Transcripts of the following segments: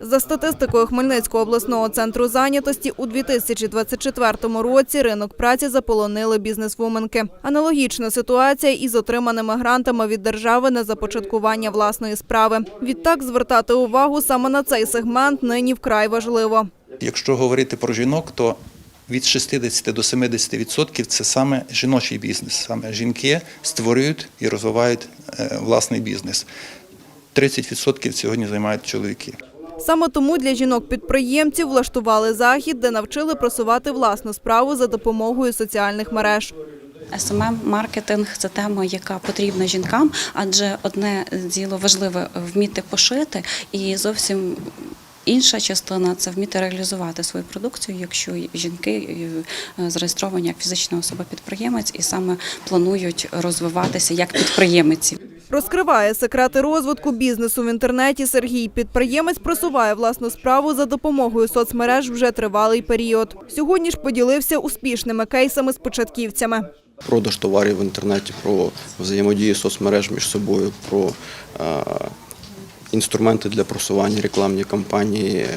За статистикою Хмельницького обласного центру зайнятості, у 2024 році ринок праці заполонили бізнесвуменки. Аналогічна ситуація із отриманими грантами від держави на започаткування власної справи. Відтак звертати увагу саме на цей сегмент нині вкрай важливо. Якщо говорити про жінок, то від 60 до 70% це саме жіночий бізнес. Саме жінки створюють і розвивають е, власний бізнес. 30% сьогодні займають чоловіки. Саме тому для жінок-підприємців влаштували захід, де навчили просувати власну справу за допомогою соціальних мереж. smm маркетинг це тема, яка потрібна жінкам, адже одне діло важливе вміти пошити, і зовсім інша частина це вміти реалізувати свою продукцію, якщо жінки е, зареєстровані як фізична особа-підприємець і саме планують розвиватися як підприємиці. Розкриває секрети розвитку бізнесу в інтернеті Сергій. Підприємець просуває власну справу за допомогою соцмереж вже тривалий період. Сьогодні ж поділився успішними кейсами з початківцями. продаж товарів в інтернеті, про взаємодію соцмереж між собою, про е, інструменти для просування рекламні кампанії, е,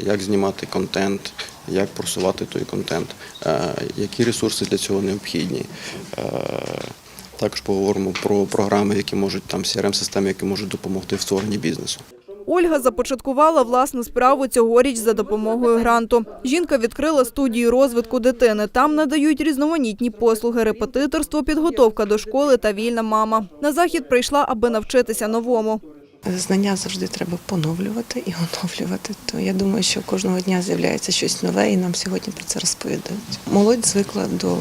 як знімати контент, як просувати той контент, е, які ресурси для цього необхідні. Також поговоримо про програми, які можуть там crm системи які можуть допомогти в створенні бізнесу. Ольга започаткувала власну справу цьогоріч за допомогою гранту. Жінка відкрила студію розвитку дитини. Там надають різноманітні послуги, репетиторство, підготовка до школи та вільна мама. На захід прийшла, аби навчитися новому. Знання завжди треба поновлювати і оновлювати. То я думаю, що кожного дня з'являється щось нове, і нам сьогодні про це розповідають. Молодь звикла до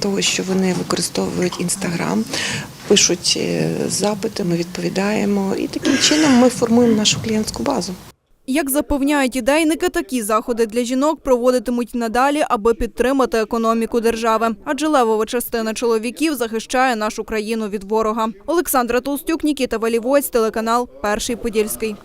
того, що вони використовують інстаграм, пишуть е, запити, ми відповідаємо, і таким чином ми формуємо нашу клієнтську базу. Як запевняють ідейники, такі заходи для жінок проводитимуть надалі, аби підтримати економіку держави. Адже левова частина чоловіків захищає нашу країну від ворога. Олександра Толстюк, Нікіта Валівоць, телеканал Перший Подільський.